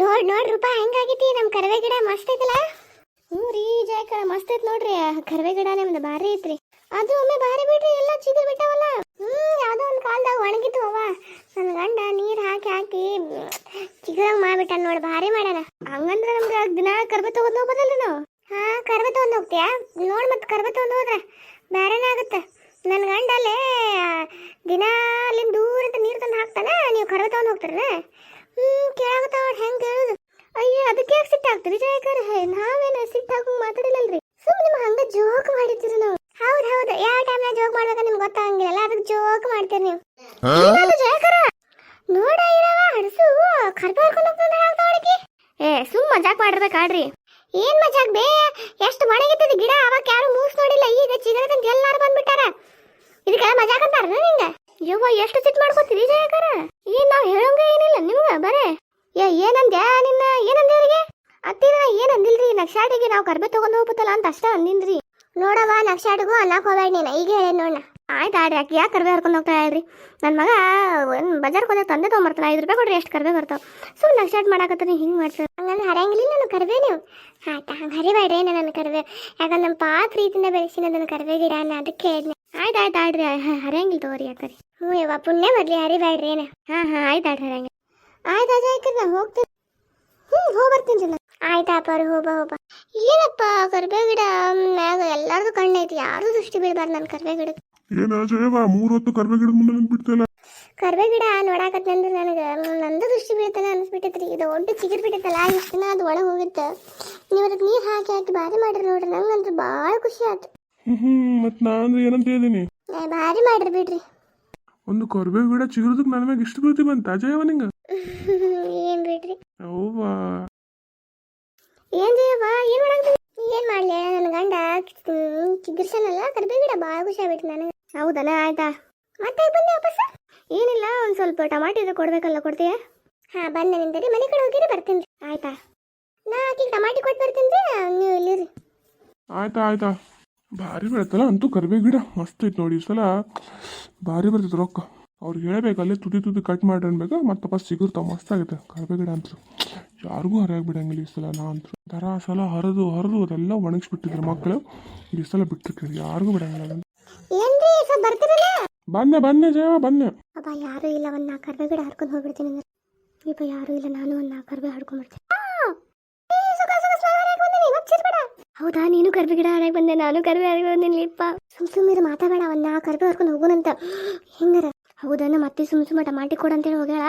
ನೋಡ್ ನೋಡ್ ರೂಪ, ಹೆಂಗಾಗೈತಿ? ನಮ್ ಕರ್ವೆ ಗಿಡ ಮಸ್ತ್ ಐತಲ್ಲ? ಹ್ಞೂ ರೀ ಜಾಯ್ಕ ಮಸ್ತ್ ಐತ್ ನೋಡ್ರಿ. ಕರವೆ ಕರ್ವೆ ಗಿಡ ನಿಮ್ದು ಭಾರಿ ಐತ್ರಿ. ಅದು ಒಮ್ಮೆ ಭಾರಿ ಬಿಡ್ರಿ, ಎಲ್ಲ ಚಿಗುರು ಬಿಟ್ಟಾವಲ್ಲ? ಹ್ಮ್, ಯಾವ್ದೋ ಒಂದ್ ಕಾಲ್ದಾಗ ಒಣಗಿತ್ತು ಅವ ನನ್ನ ಗಂಡ ನೀರ್ ಹಾಕಿ ಹಾಕಿ, ಚಿಗುರಾಗ ಮಾಡ್ಬಿಟ್ಟ ನೋಡ್, ಭಾರಿ ಮಾಡ್ಯಾನ. ಹಂಗಂದ್ರ ನಮ್ಗೆ ದಿನ ಕರ್ಬೆ ತಗೊಂಡ್ ಹೋಗ್ಬೋದಲ್ರಿ ನಾವು? ಹಾ ಕರ್ಬೆ ತಗೊಂಡ್ ಹೋಗ್ತೀಯಾ? ನೋಡ್ ಮತ್ ಕರ್ಬೆ ತಗೊಂಡ್ ಹೋದ್ರ. ಬೇರೆನೇ ಆಗುತ್ತೆ. ನನ್ನ ಗಂಡ ಅಲ್ಲೇ ದಿನ ಅಲ್ಲಿಂದ ಅಂತ ನೀರು ತಂದು ಹಾಕ್ತಾನ? ನೀವು ಕರಗ ತಗೊಂಡ್ ಹೋಗ್ತಾರನ ಹ್ಮ್ ಕೇಳಾಗತ್ತಾವ ಹೆಂಗ್ ಕೇಳುದು? ಅಯ್ಯ ಅದಕ್ಕೆ ಯಾಕೆ ಸಿಟ್ಟು ಆಗ್ತದೆ ಹೇ ನಾವೇನ ಸಿಟ್ಟ ಹಾಕಂಗ್ ಮಾತಾಡಿಲ್ಲಲ್ರಿ? ಸುಮ್ಮನೆ ನಿಮ್ಗೆ ಹಂಗ ಜೋಕ್ ಮಾಡಿದ್ರಿ ನಾವು. ಹೌದ್ ಹೌದು. ಯಾವ ಟೈಮ್ನಾಗ ಜೋಕ್ ಮಾಡ್ಬೇಕ ನಿಮ್ಗೆ ಗೊತ್ತಾಗಂಗಿಲ್ಲ. ಅದಕ್ಕೆ ಜೋಕ್ ಮಾಡ್ತೀರಿ ನೀವು. ಜಯಕರ. ನೋಡ ಇರವ ಹಡಸು. ಕರ್ಬೆ ಹರ್ಕೊಂಡು ಹೋಗ್ತಾನೆ ಏ ಸುಮ್ ಮಜಾಕ್ ಮಾಡಿರ್ಬೇಕಾಡ್ರಿ ಏನ್ ಮಜಾಕ್ ಬೇ? ಎಷ್ಟು ಒಣಗಿತ್ತದ ಗಿಡ ಅವಾಗ ಯಾರು ಮೂಸ್ ನೋಡಿಲ್ಲ. ಈಗ ಚಿಗರದಂತ ಎಲ್ಲಾರು ಬಂದ್ಬಿಟ್ಟಾರ. ಇದಕ್ಕೆಲ್ಲ ಮಜಾಕ್ ಅಂತಾರ ನಿಂಗ? ಯವ್ವ, ಎಷ್ಟು ಸಿಟ್ ಮಾಡ್ಕೋತೀರಿ ಜಯಕರ? ಏನ್ ನಾವ್ ಹೇಳಂಗ ಏನಿಲ್ಲ, ನಿಮ್ಗ, ಬರೇ. ಏ, ಏನಂದ್ಯಾ ನಿನ್ನ ಏನಂದೆ ಅತ್ತಿನ ಏನಂದಿಲ್ರಿ, ನಕ್ಷಾಟಿಗೆ ನಾವು ಕರ್ಬೆ ತಗೊಂಡ್ ಹೋಗ್ಬೇಕಲ್ಲ ಅಂತ ಅಷ್ಟ ಅಂದಿನ್ರಿ. ನೋಡವ್ವ, ನಕ್ಷಾಟಿಗೂ ಅನ್ನಕ್ ಹೋಗ್ಬೇಡ ನೀನು, ಈಗ ಹೇಳಿ ನೋಡ ಆಯ್ತು ಆಡ್ರಿ ಯಾಕೆ ಯಾಕೆ ಕರ್ಬೆ ಹರ್ಕೊಂಡು ಹೋಗ್ತಾ ಹೇಳ್ರಿ ನನ್ನ ಮಗ, ಒಂದು ಬಜಾರ್ಗೆ ಹೋದಾಗ ತಂದೆ ತೊಗೊಂಬರ್ತಾನೆ, ಐದು ರೂಪಾಯಿ ಕೊಡ್ರಿ, ಎಷ್ಟು ಕರ್ಬೆ ಬರ್ತಾವ. ಸುಮ್ಮನೆ ನಕ್ಷಾಟ್ ಮಾಡಾಕತ್ತೀನಿ, ಹಿಂಗೆ ಮಾಡ್ತಾರೆ ಹಂಗಂದ್ರೆ ಹರಂಗಿಲ್ಲ ನಾನು ಕರ್ಬೆ ನೀವು. ಆಯ್ತಾ, ಹಂಗೆ ಹರಿಬೇಡ್ರಿ ನಾನು ನನ್ನ ಕರ್ಬೆ. ಯಾಕಂದ್ರೆ ನಮ್ಮ ಪಾತ್ರ ರೀತಿಯಿಂದ ಬೆಳೆಸಿನ ನನ್ನ ಕರ್ಬೆ ಗಿಡ ಅದಕ್ಕೆ ಆಯ್ತು ಆಯ್ತು ಆಡ್ರಿ ಹರಿಯಂಗಿಲ್ಲ ತಗೋರಿ ಯಾಕರಿ ಹ್ಞೂ ಯವ್ವ ಪುಣ್ಯ ಹರಿ ಬಾಡ್ರಿ ಏನ? ಹಾಂ ಹಾಂ ಆಯ್ತು ಆಡ್ರಿ ಹರಂಗಿಲ್ಲ ಆಯ್ತು ಅಜಯ್ ಆಯ್ತು ನಾ ಹೋಗ್ತೀನಿ. ಹ್ಞೂ ಹೋಗಿ ಬರ್ತೀನಿ ಆಯ್ತಾ ಆಯ್ತಪ್ಪ ಅವ್ರು ಹೋಗ ಹೋಗ ಏನಪ್ಪ ಕರ್ಬೇ ಗಿಡ ಮ್ಯಾಗ ಎಲ್ಲಾರ್ದು ಕಣ್ಣೈತಿ ಯಾರು ದೃಷ್ಟಿ ಬೀಳ್ಬಾರ್ದು ನನ್ನ ಕರ್ಬೇ ಗಿಡ ಏನ ಜಯವ ಮೂರ್ ಹೊತ್ತು ಕರ್ಬೆ ಗಿಡದ ಮುಂದೆ ನಿಂತ್ಬಿಡ್ತಲ್ಲ ಕರ್ಬೇ ಗಿಡ ನೋಡಾಕತ್ತಂದ್ರೆ ನನಗೆ ನಂದು ದೃಷ್ಟಿ ಬೀಳ್ತಾನೆ ಅನ್ಸ್ಬಿಟ್ಟೈತ್ರಿ. ಇದು ಒಟ್ಟು ಚಿಗುರು ಬಿಟ್ಟೈತಲ್ಲ ಇಷ್ಟು ದಿನ ಅದು ಒಳಗೆ ಹೋಗಿತ್ತು. ನೀವು ಅದಕ್ಕೆ ನೀರು ಹಾಕಿ ಹಾಕಿ ಬಾರಿ ಮಾಡ್ರಿ ನೋಡ್ರಿ ನಂಗಂತೂ ಭಾಳ ಖುಷಿ ಆಯ್ತು. ಹ್ಮ್ ಮತ್ ನಾ ಅಂದ್ರೆ ಏನಂತ ಹೇಳಿದೀನಿ ಏ, ಭಾರಿ ಮಾಡ್ರಿ ಬಿಡ್ರಿ. ಒಂದು ಕೊರ್ಬೆ ಗಿಡ ಚಿಗುರ್ದಕ್ ನನ್ನ ಮ್ಯಾಗ ಇಷ್ಟು ಪ್ರೀತಿ ಬಂತ ಜಯವ ನಿಂಗ? ಏನ್ ಬಿಡ್ರಿ? ಅವ್ವಾ ಏನ್ ಜಯವ್ವ ಏನ್ ಮಾಡಾಕ್ತಿ ಏನ್ ಮಾಡ್ಲಿ ನನ್ನ ಗಂಡ ಚಿಗುರ್ಸನಲ್ಲ ಕರ್ಬೇ ಗಿಡ ಭಾಳ ಖುಷಿ ಆಗ್ಬಿಟ್ಟು ನನಗೆ. ಹೌದನ ಆಯ್ತಾ? ಮತ್ತೆ ಬನ್ನಿ ವಾಪಸ್? ಏನಿಲ್ಲ ಒಂದ್ ಸ್ವಲ್ಪ ಟಮಾಟಿ ಇದು ಕೊಡ್ಬೇಕಲ್ಲ ಕೊಡ್ತೀಯ? ಹಾ ಬಂದೆ ನಿಂತರಿ ಮನೆ ಕಡೆ ಹೋಗಿರಿ ಬರ್ತೀನಿ ಆಯ್ತಾ? ನಾ ಆಕಿಗೆ ಟಮಾಟಿ ಕೊಟ್ಟು ಬರ್ತೀನಿ ನೀವು ಇಲ್ಲಿರಿ. ಆಯ್ತಾ ಆಯ್ತಾ. ಭಾರಿ ಬೆಳತ್ತಲ್ಲ? ಅಂತೂ ಕರ್ಬೆ ಗಿಡ. ಮಸ್ತ್ ಐತೆ ನೋಡಿ ಈ ಸಲ ಭಾರಿ ಬರ್ತೈತೆ ರೊಕ್ಕ. ಅವ್ರಿಗೆ ಹೇಳಬೇಕು ಅಲ್ಲೇ ತುದಿ ತುದಿ ಕಟ್ ಮಾಡಿ ಅನ್ಬೇಕು. ಮತ್ತೆ ವಾಪಸ್ ಸಿಗುರ್ತಾವ ಮಸ್ತ್ ಆಗುತ್ತೆ ಕರಿಬೇ ಗಿಡ ಅಂತೂ. ಯಾರಿಗೂ ಹರಿಯಾಗಿ ಬಿಡಂಗಿಲ್ಲ ಈ ಸಲ ನಾ ಅಂತೂ. ದರ ಸಲ ಹರಿದು ಹರಿದು ಅದೆಲ್ಲ ಒಣಗಿಸ್ಬಿಟ್ಟಿದ್ರು ಮಕ್ಕಳು ಈ ಸಲ ಬಿಟ್ಟಿರ್ತೀವಿ ಯಾರಿಗೂ ಬಿಡಂಗಿಲ್ಲ ಅದನ್ನ. ಬಂದೆ ಬಂದೆ ಜಯವ ಬಂದೆ ಅಪ್ಪ ಯಾರು ಇಲ್ಲ. ಒಂದ್ ನಾಲ್ಕು ಕರ್ಬೆ ಗಿಡ ಹರ್ಕೊಂಡು ಹೋಗ್ಬಿಡ್ತೀನಿ ಯಾರು ಇಲ್ಲ. ನಾನು ಒಂದ್ ನಾಲ್ಕು ಕರ್ಬೆ ಹರ್ಕೊಂಡ್ ಬರ್ತೀನಿ ಹೌದಾ? ನೀನು ಕರ್ಬೆ ಗಿಡ ಹರಕ್ ಬಂದೆ, ನಾನು ಕರ್ಬಿ ಹರಕ್ ಬಂದೆ ಸುಮ್ ಸುಮ್ಮನೆ ಮಾತಾಡಬೇಡ ಒಂದ್ ನಾಲ್ಕು ಕರ್ಬೆ ಹರ್ಕೊಂಡು ಹೋಗೋಣಂತ. ಹೆಂಗಾರ? ಹೌದಾ? ಮತ್ತೆ ಸುಮ್ ಸುಮ್ಮ ಟಮಾಟಿ ಕೊಡು ಅಂತೇಳಿ ಹೋಗ್ಯಾಳ.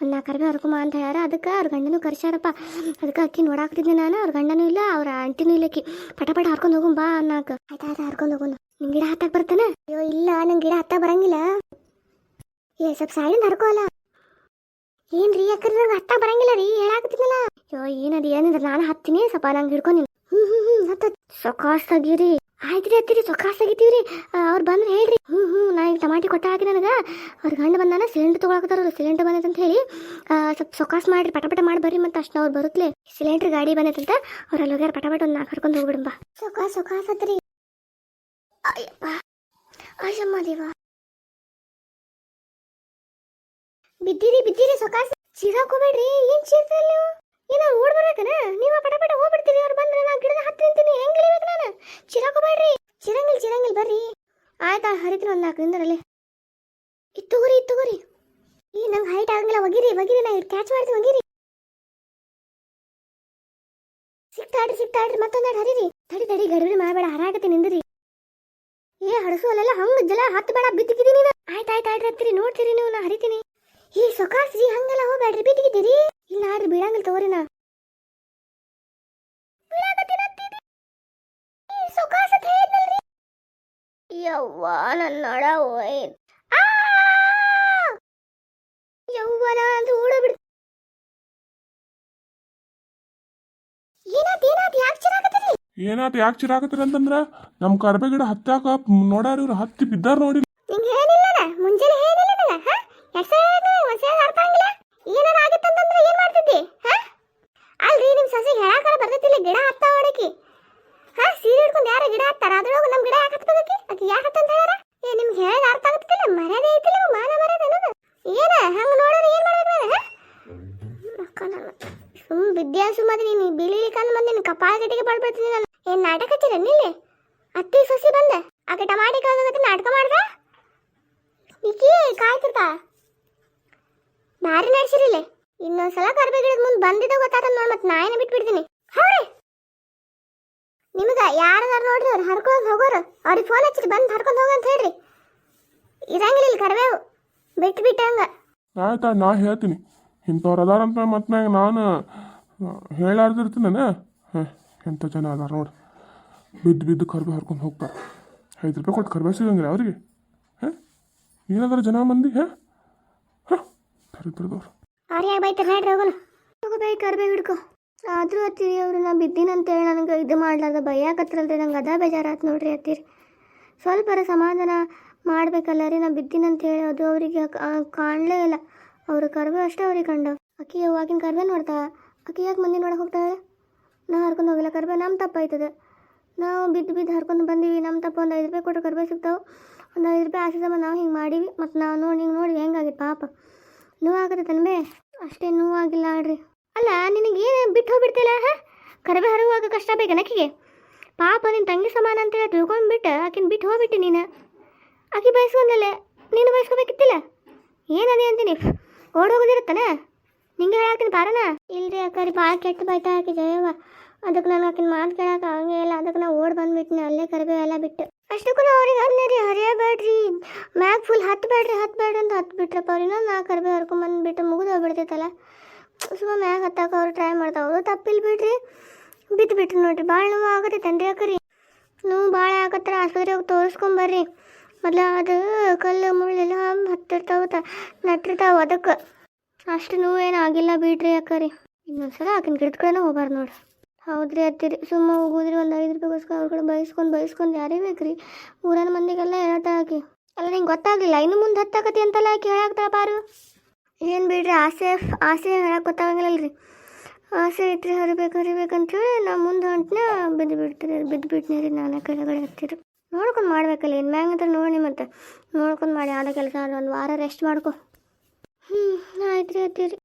ಒಂದ್ ನಾಲ್ಕು ಕರ್ಬೆ ಹರ್ಕೊಮ್ಮ ಅಂತ ಹೇಳ್ಯಾರ. ಅದಕ್ಕೆ ಅವ್ರ ಗಂಡನೂ ಕರ್ಸ್ಯಾರಪ್ಪ. ಅದಕ್ಕೆ ಅಕ್ಕಿ ನೋಡಾಕ್ತಿದ್ದೆ ನಾನು. ಅವ್ರ ಗಂಡನೂ ಇಲ್ಲ, ಅವ್ರ ಆಂಟಿನೂ ಇಲ್ಲ ಅಕ್ಕಿ. ಪಟ ಪಟ ಹರ್ಕೊಂಡು ಹೋಗುಂ ಬಾ ಅನ್ನಾಕ. ಆಯ್ತಾ ಆಯ್ತಾ, ಹರ್ಕೊಂಡು ಹೋಗೋಣ. ನಿನ್ ಗಿಡ ಹತ್ತಾಕ್ ಬರ್ತಾನೆ? ಅಯ್ಯೋ, ಇಲ್ಲ, ನಂಗೆ ಗಿಡ ಹತ್ತಾಕ್ ಬರಂಗಿಲ್ಲ. ಏ, ಸ್ವಲ್ಪ ಸೈಡಿಂದ ಹರ್ಕೋಲ್ಲ ಏನ್ರಿ ಯಾಕಂದ್ರೆ ನಂಗೆ ಹತ್ತಾಕ್ ಬರಂಗಿಲ್ಲ ರೀ. ಹೇಳಾಕತ್ತೀನಲ್ಲ ಅಯ್ಯೋ, ಏನದು ಏನಿದ್ರೆ ನಾನು ಹತ್ತೀನಿ. ಸ್ವಲ್ಪ ನಂಗೆ ಹಿಡ್ಕೊಂಡು ಹ್ಮ್ ಸೊಕಾಸಾಗಿರಿ. ಆಯ್ತ್ರಿ ಹತ್ತಿರಿ ಸೊಕಾಸ್ ತೆಗಿತೀವ್ರಿ ಅವ್ರು ಬಂದ್ರೆ ಹೇಳ್ರಿ. ಹ್ಮ್ ಹ್ಮ್, ನಾ ಈಗ ಟಮಾಟಿ ಕೊಟ್ಟ ಹಾಕಿ ನನಗೆ. ಅವ್ರ ಗಂಡ ಬಂದಾನ, ಸಿಲಿಂಡರ್ ತೊಗೊಳಕತ್ತಾರ ಸಿಲಿಂಡರ್ ಬಂದೈತೆ ಅಂತ ಹೇಳಿ. ಸ್ವಲ್ಪ ಸೊಕಾಸ್ ಮಾಡ್ರಿ ಪಟಪಟ ಪಟ ಮಾಡಿ ಬರ್ರಿ ಮತ್ತೆ ಅಷ್ಟು ಅವ್ರು ಬರುತ್ತಲೇ ಸಿಲಿಂಡರ್ ಗಾಡಿ ಬಂದೈತಂತ ಅವ್ರು ಅಲ್ಲಿ ಹೋಗ್ಯಾರ ಪಟಪಟ ಪಟ ಒಂದು ನಾಲ್ಕು ಕರ್ಕೊಂಡು ಹೋಗ್ಬಿಡಂಬ ಸೊಕಾಸ್ ಸೊಕಾಸ್ ಅತ್ರಿ ಅಯ್ಯಪ್ಪ, ಅಯ್ಯಮ್ಮ ದೇವ. ಬಿದ್ದೀರಿ ಬಿದ್ದೀರಿ ಸೊಕಾಸ್. ಚೀರಾಕೋಬೇಡ್ರಿ ಏನ್ ನೀವು ಏನೋ ಓಡ್ ಬರಕನ ನೀವು ಪಟ ಪಟ ಹೋಗ್ಬಿಡ್ತೀರಿ ಅವ್ರು ಬಂದ್ರೆ ನಾ ಗಿಡದ ಹತ್ತಿ ನಿಂತೀನಿ ಹೆಂಗ್ ಇಳಿಬೇಕು ನಾನು ಚಿರಾಕೋಬೇಡ್ರಿ ಚಿರಂಗಿಲ್ ಚಿರಂಗಿಲ್ ಬರ್ರಿ ಆಯ್ತಾ ಹರಿತೀನಿ ಒಂದು ನಾಲ್ಕು ನಿಂದರಲ್ಲಿ ಇತ್ತುಗುರಿ ಇತ್ತುಗುರಿ ಈ ನಂಗೆ ಹೈಟ್ ಆಗಂಗಿಲ್ಲ ಒಗಿರಿ ಒಗಿರಿ ನಾ ಕ್ಯಾಚ್ ಮಾಡ್ತೀನಿ ಒಗಿರಿ ಸಿಕ್ತಾಡ್ರಿ ಸಿಕ್ತಾಡ್ರಿ ಮತ್ತೊಂದೆರಡು ಹರಿರಿ. ತಡಿ ತಡಿ ಗಡಿಬಿಡಿ ಮಾಡಬೇಡ, ಹರಾಗತ್ತೆ, ನಿಂದ್ರಿ. ಏ, ಹಡಸು ಅಲ್ಲೆಲ್ಲ ಹಂಗ ಜಲ ಹತ್ತು ಬೇಡ ಬಿದ್ದಿದ್ದೀನಿ ನೀನು. ಆಯ್ತು ಆಯ್ತು ಆಯ್ತು, ಹತ್ತಿರಿ, ನೋಡ್ತೀರಿ ನೀವು, ನಾ ಹರಿತೀನಿ. ಈ ಸೊಕಾಸ್ರಿ, ಹಂಗೆಲ್ಲ ಹೋಗ್ಬೇಡ್ರಿ ಬಿದ್ದಿಗಿದ್ದೀರಿ ಇಲ್ಲ, ಆಡ್ರಿ ಬೀಳಂಗಿಲ್ಲ ತಗೋರಿ ನಾ. ಯವ್ವ ನನ್ನ ನಡ ಯವ್ವನ ಅಂತ ಓಡ ಬಿಡ್ ಏನಾತ್ ಏನಾತ್ ಯಾಕೆ ಚಿರಾಕತ್ತೀರಿ ಏನಾತ ಯಾಕೆ ಚಿರಾಕತ್ತೀರ ಅಂತಂದ್ರ ನಮ್ಮ ಕರ್ಬೆ ಗಿಡ ಹತ್ತಾಕ ನೋಡಾರ ಇವ್ರು ಹತ್ತಿ ಬಿದ್ದಾರ ನೋಡಿ. ನಿಂಗೆ ಹೇಳಿಲ್ಲನ? ಮುಂಜಾನೆ ಹೇಳಿಲ್ಲ ನನಗ ಹಾ ಏನಾರ ಮಾಡ್ತಿದ್ದಿ, ಹಾ? ಅಲ್ರಿ ಗಿಡ ಹತ್ತ ಹಾ, ಸೀರೆ ಯಾರ ಗಿಡ ಹತ್ತಾರ? ನಮ್ ಗಿಡ ಏ ಅರ್ಥ ಆಗತ್ತಿಲ್ಲ ಐತಿಲ್ಲ ಮಾನ ಹಂಗ ಮಾಡ್ಬೇಕು ನಾನು ಸುಮ್ಮನೆ ನೀನು ಮಂದಿ ನಿನ್ನ ಕಪಾಳ ಗಟ್ಟಿಗೆ ಪಡ್ಬಿಡ್ತೀನಿ ಏನ್ ನಾಟಕ ಹಚ್ಚಿರ ನಿಲ್ಲಿ ಅತ್ತಿ ಸೊಸಿ ಬಂದೆ. ಆಕೆ ಟಮಾಟಿ ಕಳ್ದ ನಾಟಕ ಮಾಡ್ದ? ಈಕಿ ಕಾಯ್ತಿರ್ತಾ ಭಾರಿ ನಡ್ಸಿರಿಲ್ಲ ಇನ್ನೊಂದ್ಸಲ ಕರ್ಬೆ ಗಿಡದ ಮುಂದೆ ಬಂದಿದ್ದ ಗೊತ್ತಾತ ನೋಡಿ ಮತ್ತೆ ನಾಯಿನ ಬಿಟ್ಬಿಡ್ತೀನಿ. ಹೌರಿ ನಿಮ್ಗ ಯಾರದಾರ ನೋಡ್ರಿ ಅವ್ರು ಹರ್ಕೊಂಡ್ ಹೋಗೋರು, ಅವ್ರಿಗೆ ಫೋನ್ ಹಚ್ಚಿರಿ ಬಂದು ಹರ್ಕೊಂಡ್ ಹೋಗ ಅಂತ ಹೇಳ್ರಿ. ಇರಂಗಿಲ್ಲ ಇಲ್ಲಿ ಕರ್ಬೇವು ಬಿಟ್ಟು ಬಿಟ್ಟಂಗ ಆಯ್ತಾ ನಾ ಹೇಳ್ತೀನಿ. ಇಂಥವ್ರು ಅದಾರಂತ ಮತ್ತೆ ನಾನು ಹೇಳಾರ್ದಿರ್ತೀನ ಹಾಂ. ಎಂಥ ಜನ ಅದಾರ ನೋಡಿ. ಬಿದ್ದು ಬಿದ್ದು ಕರ್ಬೆ ಹರ್ಕೊಂಡು ಹೋಗ್ತಾರೆ ಐದು ರೂಪಾಯಿ ಕೊಟ್ಟು ಕರ್ಬೆ ಸಿಗಂಗಿಲ್ಲ ಅವ್ರಿಗೆ. ಹಾಂ? ಜನ ಮಂದಿ, ಹಾಂ? ಹಾಂ, ದರಿದ್ರದವ್ರು. ಅವ್ರು ಯಾಕೆ ಬೈತಾರೆ ಹೇಳ್ರಿ ಹೋಗೋಣ. ಕರ್ಬೇ ಹಿಡ್ಕೊ. ಆದ್ರೂ ಅತ್ತಿರಿ ಅವ್ರು ನಾ ಬಿದ್ದೀನಂತೇಳಿ ನನಗೆ ಇದು ಮಾಡ್ಲಾರ್ದ ಬೈಯಾಕತ್ರಲ್ರಿ ನಂಗೆ ಅದ ಬೇಜಾರಾತ್ ನೋಡ್ರಿ ಅತ್ತಿರಿ. ಸ್ವಲ್ಪರ ಸಮಾಧಾನ ಮಾಡ್ಬೇಕಲ್ಲ ರೀ, ನಾ ಬಿದ್ದೀನಂತೇಳಿ ಅದು ಅವರಿಗೆ ಕಾಣಲೇ ಇಲ್ಲ. ಅವ್ರ ಕರ್ಬೆ ಅಷ್ಟೇ ಅವ್ರಿಗೆ ಕಂಡ. ಅಕ್ಕಿ ಯಾವಾಗಿನ ಕರ್ಬೆ ನೋಡ್ತಾ? ಅಕ್ಕಿ ಯಾಕೆ ಮಂದಿ ನೋಡಕ್ಕೆ ಹೋಗ್ತಾಳೆ ನಾ ಹರ್ಕೊಂಡು ಹೋಗಿಲ್ಲ, ಕರ್ಬೇ ನಮ್ಮ ತಪ್ಪಾಯ್ತದೆ ನಾವು ಬಿದ್ದು ಬಿದ್ದು ಹರ್ಕೊಂಡು ಬಂದೀವಿ ನಮ್ಮ ತಪ್ಪ ಒಂದು ಐದು ರೂಪಾಯಿ ಕೊಟ್ಟು ಕರ್ಬೇ ಸಿಗ್ತಾವೆ. ಒಂದು ಐದು ರೂಪಾಯಿ ಆಸೆ ಸಮ ನಾವು ಹಿಂಗೆ ಮಾಡೀವಿ ಮತ್ತು ನಾವು ನೋಡಿ, ಹಿಂಗೆ ನೋಡಿ ಹೆಂಗಾಗಿತ್ತು ಪಾಪ. ನೋವಾಗತ್ತೆ ತನ್ಬೇ? ಅಷ್ಟೇ ನೋವಾಗಿಲ್ಲ ಆಡ್ರಿ. ಅಲ್ಲ ನಿನಗೇನು ಬಿಟ್ಟು ಹೋಗ್ಬಿಡ್ತಿಲ್ಲ ಹಾಂ? ಕರ್ಬೇ ಹರುವಾಗ ಕಷ್ಟ ಬೇಕು ನಕ್ಕಿಗೆ ಪಾಪ ನಿನ್ನ ತಂಗಿ ಸಮಾನ ಅಂತೇಳಿ ತಿಳ್ಕೊಂಡ್ಬಿಟ್ಟು ಆಕಿನ ಬಿಟ್ಟು ಹೋಗ್ಬಿಟ್ಟು ನೀನು. ಆಕೆ ಬಯಸ್ಕೊಂಡಲ್ಲೇ ನೀನು ಬಯಸ್ಕೋಬೇಕಿತ್ತಿಲ್ಲ? ಏನದೇ ಅಂತೀನಿ? ಓಡೋಗೋದಿರುತ್ತಾನೆ? ನಿಂಗೆ ಹೇಳಾಕ್ತೀನಿ ಪಾರನ ಇಲ್ರಿ ಅಕ್ಕರಿ ಭಾಳ ಕೆಟ್ಟ ಬೈತಾ ಹಾಕಿ ಅದಕ್ಕೆ ನಾನು ಆಕಿನ ಮಾತು ಕೇಳಕ್ಕೆ ಹಂಗೆ ಇಲ್ಲ. ಅದಕ್ಕೆ ನಾ ಓಡ್ ಬಂದ್ಬಿಟ್ಟಿನಿ ಅಲ್ಲೇ ಕರಿಬೇವು ಎಲ್ಲ ಬಿಟ್ಟು. ಅಷ್ಟಕ್ಕೂ ಅವ್ರಿಗೆ ಅನ್ನರಿ ಹರಿಯಬೇಡ್ರಿ. ಮ್ಯಾಗ ಫುಲ್ ಹತ್ತು ಬೇಡ್ರಿ ಹತ್ತು ಬೇಡ್ರಿ ಅಂತ ಹತ್ತು ಬಿಟ್ರಪ್ಪ ಅವ್ರಿನ ನಾ ಕರಿಬೇವು ಹರ್ಕೊಂಬಂದ್ಬಿಟ್ಟು ಮುಗಿದು ಹೋಗ್ಬಿಡ್ತೈತಲ್ಲ. ಸುಮ್ಮ ಮ್ಯಾಗ ಹತ್ತಕ್ಕೆ ಅವ್ರು ಟ್ರೈ ಮಾಡ್ತಾವೆ. ಅವರು ತಪ್ಪಿಲ್ಲ ಬಿಡ್ರಿ. ಬಿತ್ತು ಬಿಟ್ರಿ ನೋಡ್ರಿ, ಭಾಳ ನೋವು ತಂದೆ ಅಕ್ಕರಿ ನೋವು ಭಾಳ ಆಗತ್ತರ ಆಸ್ಪತ್ರೆ ಹೋಗಿ ತೋರಿಸ್ಕೊಂಬರ್ರಿ ಮೊದ್ಲ ಅದು ಕಲ್ಲು ಮುಳ್ಳೆಲ್ಲ ಹತ್ತಿರ್ತಾವ ನಟ್ಟಿರ್ತಾವ ಅದಕ್ಕೆ. ಅಷ್ಟು ನೋವೇನು ಆಗಿಲ್ಲ ಬಿಡ್ರಿ ಅಕ್ಕರಿ. ಇನ್ನೊಂದ್ಸಲ ಆಕಿನ ಗಿಡದ ಕಡೆನೇ ಹೋಗ್ಬಾರ್ದು ನೋಡ್ರಿ. ಹೌದ್ರಿ ಅತ್ತಿರಿ, ಸುಮ್ಮ ಹೋಗೋದ್ರಿ ಒಂದು ಐದು ರೂಪಾಯಿಗೋಸ್ಕರ ಅವ್ರ ಕಡೆ ಬಯಸ್ಕೊಂಡು ಬಯಸ್ಕೊಂಡು ಯಾರೇ ಬೇಕ್ರಿ? ಊರನ ಮಂದಿಗೆಲ್ಲ ಹೇಳ್ತಾ ಹಾಕಿ ಅಲ್ಲ ನಿಂಗೆ ಗೊತ್ತಾಗಲಿಲ್ಲ, ಇನ್ನು ಮುಂದೆ ಹತ್ತಾಕತಿ ಅಂತಲ್ಲ ಹಾಕಿ ಹೇಳಾಕ್ತಾ ಬಾರು? ಏನು ಬಿಡ್ರಿ, ಆಸೆ ಆಸೆ ಹೇಳಕ್ಕೆ ಗೊತ್ತಾಗಂಗಿಲ್ಲಲ್ರಿ. ಆಸೆ ಐತ್ರಿ ಹರಿಬೇಕು ಹರಿಬೇಕಂತೇಳಿ ನಾ ಮುಂದೆ ಹೊಂಟನ ಬಿದ್ದು ಬಿಡ್ತೀರಿ, ಬಿದ್ದು ಬಿಟ್ನಿ ರೀ ನಾನೇ ಕೆಳಗಡೆ ಹತ್ತಿರಿ. ನೋಡ್ಕೊಂಡು ಮಾಡ್ಬೇಕಲ್ಲ, ಏನು ಮ್ಯಾಂಗ ಅಂತ ನೋಡಿ ಮತ್ತೆ ನೋಡ್ಕೊಂಡು ಮಾಡಿ ಯಾವುದೇ ಕೆಲಸ ಒಂದು ವಾರ ರೆಸ್ಟ್ ಮಾಡ್ಕೊ. ಹ್ಞೂ ಆಯ್ತು ರೀ ಹತ್ತೀರಿ